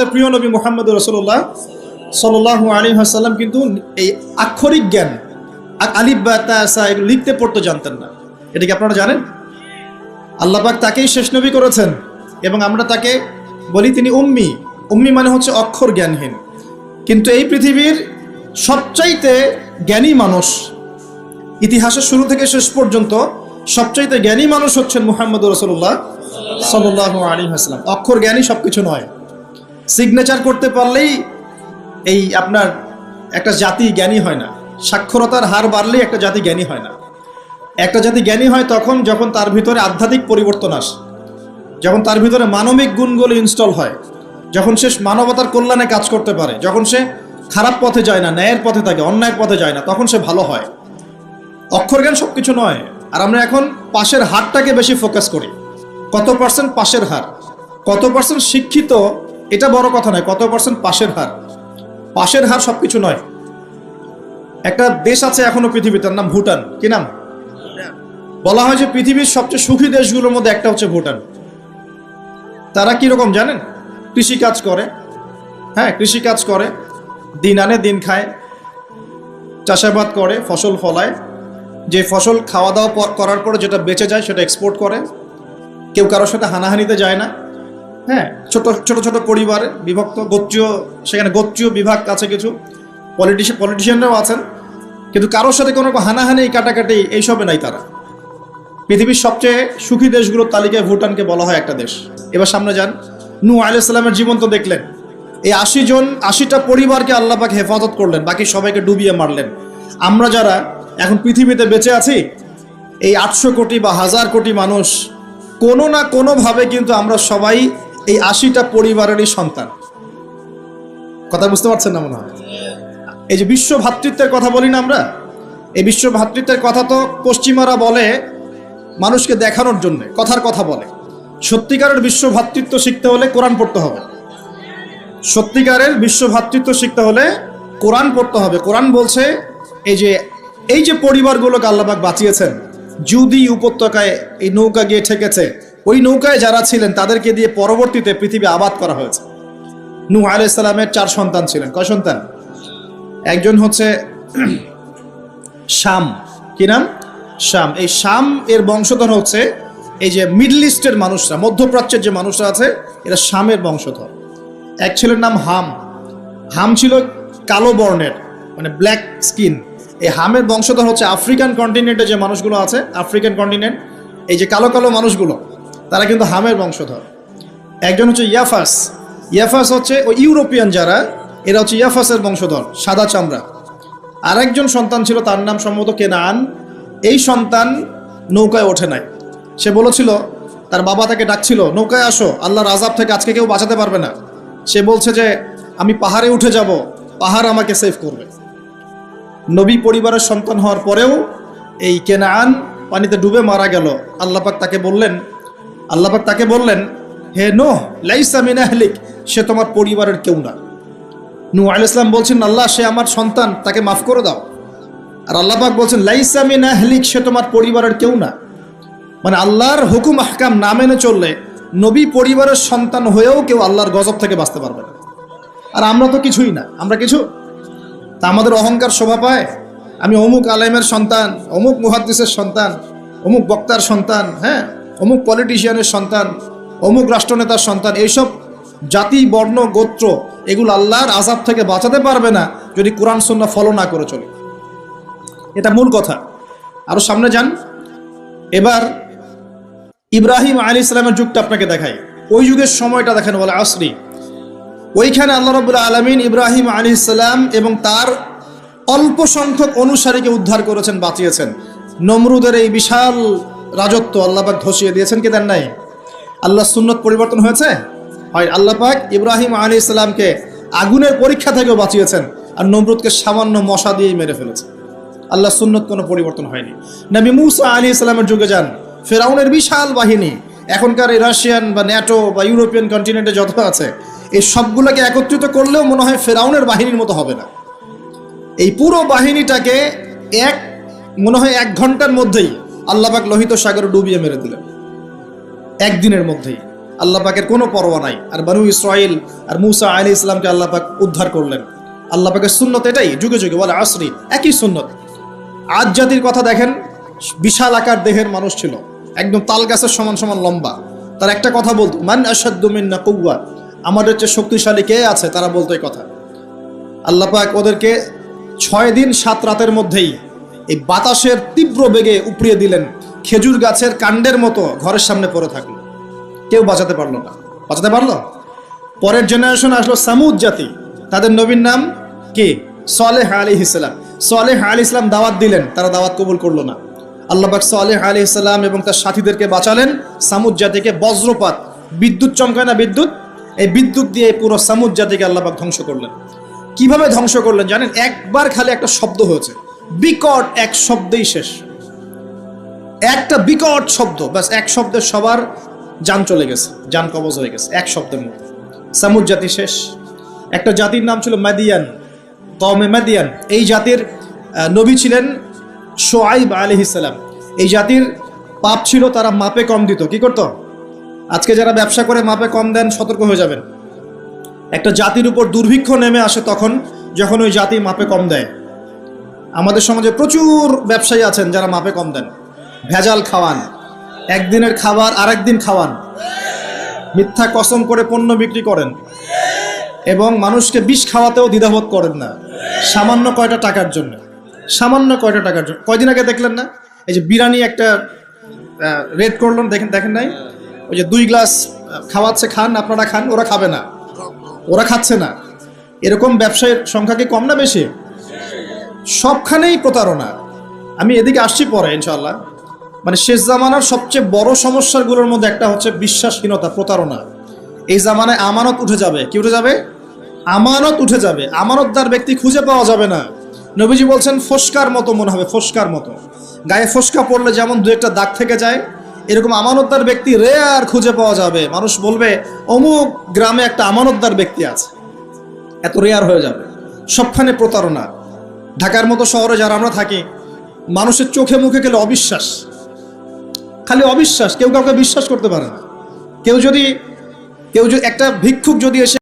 আমাদের প্রিয় নবী মোহাম্মদ রসুল্লাহ সাল্লাহ আলী হাসাল্লাম কিন্তু এই আক্ষরিক জ্ঞান আলিফ বা তাসা এগুলো লিখতে পড়তে জানতেন না। এটা কি আপনারা জানেন? আল্লাহ পাক তাকেই শেষ নবী করেছেন এবং আমরা তাকে বলি তিনি উম্মি। উম্মি মানে হচ্ছে অক্ষর জ্ঞানহীন। কিন্তু এই পৃথিবীর সবচাইতে জ্ঞানী মানুষ, ইতিহাসের শুরু থেকে শেষ পর্যন্ত সবচাইতে জ্ঞানী মানুষ হচ্ছেন মুহাম্মদ রসুল্লাহ সাল্লাহ আলী হাসলাম অক্ষর জ্ঞানী সব কিছু নয়। সিগনেচার করতে পারলেই এই আপনার একটা জাতি জ্ঞানী হয় না। সাক্ষরতার হার বাড়লেই একটা জাতি জ্ঞানী হয় না। একটা জাতি জ্ঞানী হয় তখন যখন তার ভিতরে আধ্যাত্মিক পরিবর্তন আসে, যখন তার ভিতরে মানবিক গুণগুলো ইনস্টল হয়, যখন সে মানবতার কল্যাণে কাজ করতে পারে, যখন সে খারাপ পথে যায় না, ন্যায়ের পথে থাকে, অন্যায়ের পথে যায় না, তখন সে ভালো হয়। অক্ষর জ্ঞান সব কিছু নয়, আর আমরা এখন পাশের হারটাকে বেশি ফোকাস করি। কত পার্সেন্ট পাশের হার? কত পার্সেন্ট শিক্ষিত এটা বড় কথা নয়, কত পার্সেন্ট পাশের হার? পাশের হার সব কিছু নয়। একটা দেশ আছে এখনও পৃথিবীতে তার নাম ভুটান। কি নাম? বলা হয় যে পৃথিবীর সবচেয়ে সুখী দেশগুলোর মধ্যে একটা হচ্ছে ভুটান। তারা কীরকম জানেন? কৃষিকাজ করে হ্যাঁ কৃষিকাজ করে, দিন আনে, দিন খায়, চাষাবাদ করে, ফসল ফলায়। যে ফসল খাওয়া দাওয়া করার পরে যেটা বেঁচে যায় সেটা এক্সপোর্ট করে। কেউ কারোর সাথে হানাহানিতে যায় না। হ্যাঁ ছোট ছোট ছোট পরিবার বিভক্ত, গোত্রীয়, সেখানে গোত্রীয় বিভাগ আছে কিছু। পলিটিশিয়ান পলিটিশিয়ানরাও আছেন। কিন্তু কারোর সাথে কোনো হানাহানি, কাটাকাটি এইসবে নাই তারা। পৃথিবীর সবচেয়ে সুখী দেশগুলোর তালিকায় ভুটানকে বলা হয় একটা দেশ। এবার সামনে যান। নু আলাইসাল্লামের জীবন তো দেখলেন। এই আশি জন, আশিটা পরিবারকে আল্লাহ পাক হেফাজত করলেন। বাকি সবাইকে ডুবিয়ে মারলেন। আমরা যারা এখন পৃথিবীতে বেঁচে আছি, এই আটশো কোটি বা হাজার কোটি মানুষ কোনো না কোনোভাবে কিন্তু আমরা সবাই এই আশিটা পরিবারেরই সন্তান। কথা বুঝতে পারছেন না মনে হয়? এই যে বিশ্ব ভাতৃত্বের কথা বলি না আমরা? এই বিশ্ব ভাতৃত্বের কথা তো পশ্চিমারা বলে মানুষকে দেখানোর জন্য, কথার কথা বলে। সত্যিকারের বিশ্ব ভ্রাতৃত্ব শিখতে হলে কোরআন পড়তে হবে। সত্যিকারের বিশ্ব ভ্রাতৃত্ব শিখতে হলে কোরআন পড়তে হবে। কোরআন বলছে, এই যে এই যে পরিবারগুলোকে আল্লাহবাক বাঁচিয়েছেন জুদি উপত্যকায় এই নৌকা গিয়ে ঠেকেছে ওই নৌকায় যারা ছিলেন, তাদেরকে দিয়ে পরবর্তীতে পৃথিবী আবাদ করা হয়েছে। নূহ আলাইসাল্লামের চার সন্তান ছিলেন। কয় সন্তান? একজন হচ্ছে শাম। কি নাম? শাম। এই শাম এর বংশধর হচ্ছে এই যে মিডল ইস্টের মানুষরা, মধ্যপ্রাচ্যের যে মানুষরা আছে, এরা শামের বংশধর। এক ছেলের নাম হাম। হাম ছিল কালো বর্ণের মানে ব্ল্যাক স্কিন। এই হামের বংশধর হচ্ছে আফ্রিকান কন্টিনেন্টে যে মানুষগুলো আছে, আফ্রিকান কন্টিনেন্ট, এই যে কালো কালো মানুষগুলো তারা কিন্তু হামের বংশধর। একজন হচ্ছে ইয়াফাস। ইয়াফাস হচ্ছে ওই ইউরোপিয়ান যারা, এরা হচ্ছে ইয়াফাসের বংশধর, সাদা চামড়া। আরেকজন সন্তান ছিল, তার নাম সম্ভবত কেনান। এই সন্তান নৌকায় ওঠে নাই। সে বলেছিল, তার বাবা তাকে ডাকছিল, নৌকায় আসো, আল্লাহর আজাব থেকে আজকে কেউ বাঁচাতে পারবে না। সে বলছে যে, আমি পাহাড়ে উঠে যাব, পাহাড় আমাকে সেভ করবে। নবী পরিবারের সন্তান হওয়ার পরেও এই কেনান পানিতে ডুবে মারা গেল। আল্লাপাক তাকে বললেন আল্লাপাক তাকে বললেন, হে নো লাইসা মিনাহলিক সে তোমার পরিবারের কেউ না। নু আল ইসলাম বলছেন, আল্লাহ, সে আমার সন্তান, তাকে মাফ করে দাও। আর আল্লাপাক বলছেন, লাইসা মিনাহলিক সে তোমার পরিবারের কেউ না। মানে আল্লাহর হুকুম আহকাম না মেনে চললে নবী পরিবারের সন্তান হয়েও কেউ আল্লাহর গজব থেকে বাঁচতে পারবে না। আর আমরা তো কিছুই না। আমরা কিছু? তা আমাদের অহংকার শোভা পায়? আমি অমুক আলেমের সন্তান, অমুক মুহাদ্দিসের সন্তান, অমুক বক্তার সন্তান হ্যাঁ? অমুক পলিটিশিয়ানের সন্তান, অমুক রাষ্ট্রনেতার সন্তান, এইসব জাতি, বর্ণ, গোত্র, এগুলো আল্লাহর আজাব থেকে বাঁচাতে পারবে না যদি কোরআন সন্না ফলো না করে চলে। এটা মূল কথা। আরও সামনে যান। এবার ইব্রাহিম আলী ইসলামের যুগটা আপনাকে দেখাই। ওই যুগের সময়টা দেখেন বলে আসরি। ওইখানে আল্লাহ রবুল্লা আলমিন ইব্রাহিম আলী ইসলাম এবং তার অল্প সংখ্যক অনুসারীকে উদ্ধার করেছেন, বাঁচিয়েছেন। নমরুদের এই বিশাল রাজত্ব আল্লাপাক ধসিয়ে দিয়েছেন কি দেন নাই? আল্লাহ সুন্নত পরিবর্তন হয়েছে? হয় আল্লাপাক ইব্রাহিম আলী ইসলামকে আগুনের পরীক্ষা থেকেও বাঁচিয়েছেন আর নমরুদকে সামান্য মশা দিয়েই মেরে ফেলেছে। আল্লাহ সুন্নত কোনো পরিবর্তন হয়নি। নবী মুসা আলী ইসলামের যুগে যান, ফেরাউনের বিশাল বাহিনী, এখনকার এই রাশিয়ান বা ন্যাটো বা ইউরোপিয়ান কন্টিনেন্টে যত আছে, এই সবগুলোকে একত্রিত করলেও মনে হয় ফেরাউনের বাহিনীর মতো হবে না। এই পুরো বাহিনীটাকে এক, মনে হয় এক ঘণ্টার মধ্যেই আল্লাহবাক লোহিত সাগরে ডুবিয়ে মেরে দিলেন। একদিনের মধ্যেই আল্লাহ পাকের কোনো পরোয়া নাই। আর বানু ইসরাইল আর মুসা আলী ইসলামকে আল্লাহ পাক উদ্ধার করলেন। আল্লাহ পাকের সুন্নত এটাই, যুগে যুগে বলে আসরি, একই সুন্নত। আজ জাতির কথা দেখেন, বিশাল আকার দেহের মানুষ ছিল। একদম তাল গাছের সমান সমান লম্বা। তার একটা কথা বলতো, মান মিন্না কৌয়া আমাদের চেয়ে শক্তিশালী কে আছে? তারা বলতো এই কথা। আল্লাহ পাক ওদেরকে ছয় দিন, সাত রাতের মধ্যেই এই বাতাসের তীব্র বেগে উপড়িয়ে দিলেন খেজুর গাছের কাণ্ডের মতো ঘরের সামনে পড়ে থাকল। কেউ বাঁচাতে পারল না। বাঁচাতে পারল? পরের জেনারেশন আসলো সামুদ জাতি। তাদের নবীর নাম কে? সালেহ আলী ইসলাম। সালেহ আলী ইসলাম দাওয়াত দিলেন, তারা দাওয়াত কবুল করল না। আল্লাহবাক সালেহ আলী ইসলাম এবং তার সাথীদেরকে বাঁচালেন সামুদ জাতিকে বজ্রপাত। বিদ্যুৎ চমকায় না বিদ্যুৎ? এই বিদ্যুৎ দিয়ে পুরো সামুদ জাতিকে আল্লাহবাক ধ্বংস করলেন। কীভাবে ধ্বংস করলেন জানেন? একবার খালি একটা শব্দ হয়েছে। বিকট এক শব্দেই শেষ। একটা বিকট শব্দ, ব্যাস এক শব্দে সবার যান চলে গেছে, যান কবজ হয়ে গেছে, এক শব্দের মধ্যে। সামুদ জাতি শেষ। একটা জাতির নাম ছিল মাদিয়ান কমে মাদিয়ান। এই জাতির নবী ছিলেন সোয়াইব আলহিসাল্লাম এই জাতির পাপ ছিল তারা মাপে কম দিত, কি করতো? আজকে যারা ব্যবসা করে মাপে কম দেন, সতর্ক হয়ে যাবেন। একটা জাতির উপর দুর্ভিক্ষ নেমে আসে তখন, যখন ওই জাতি মাপে কম দেয়। আমাদের সমাজে প্রচুর ব্যবসায়ী আছেন যারা মাপে কম দেন। ভেজাল খাওয়ান, একদিনের খাবার আরেক দিন খাওয়ান, মিথ্যা কসম করে পণ্য বিক্রি করেন এবং মানুষকে বিষ খাওয়াতেও দ্বিধাবোধ করেন না। সামান্য কয়টা টাকার জন্য, সামান্য কয়টা টাকার জন্য। কয়দিন আগে দেখলেন না? এই যে বিরিয়ানি একটা রেড করলেন, দেখেন দেখেন নাই? ওই যে দুই গ্লাস খাওয়াচ্ছে, খান, আপনারা খান, ওরা খাবে না। ওরা খাচ্ছে না। এরকম ব্যবসায়ের সংখ্যা কি কম না বেশি? সবখানেই প্রতারণা। আমি এদিকে আসছি পরে ইনশাল্লাহ মানে শেষ জামানার সবচেয়ে বড় সমস্যাগুলোর মধ্যে একটা হচ্ছে বিশ্বাসহীনতা, প্রতারণা। এই জামানায় আমানত উঠে যাবে। কি উঠে যাবে? আমানত উঠে যাবে। আমানতদার ব্যক্তি খুঁজে পাওয়া যাবে না। নবীজি বলছেন, ফোসকার মতো মনে হবে, ফোসকার মতো। গায়ে ফোসকা পড়লে যেমন দু একটা দাগ থেকে যায়, এরকম আমানতদার ব্যক্তি রেয়ার খুঁজে পাওয়া যাবে। মানুষ বলবে, অমুক গ্রামে একটা আমানতদার ব্যক্তি আছে। এত রেয়ার হয়ে যাবে। সবখানে প্রতারণা। ঢাকার মতো শহরে যারা আমরা থাকি, মানুষের চোখে মুখে গেলে অবিশ্বাস। খালি অবিশ্বাস, কেউ কাউকে বিশ্বাস করতে পারে না। কেউ যদি কেউ যদি একটা ভিক্ষুক যদি এসে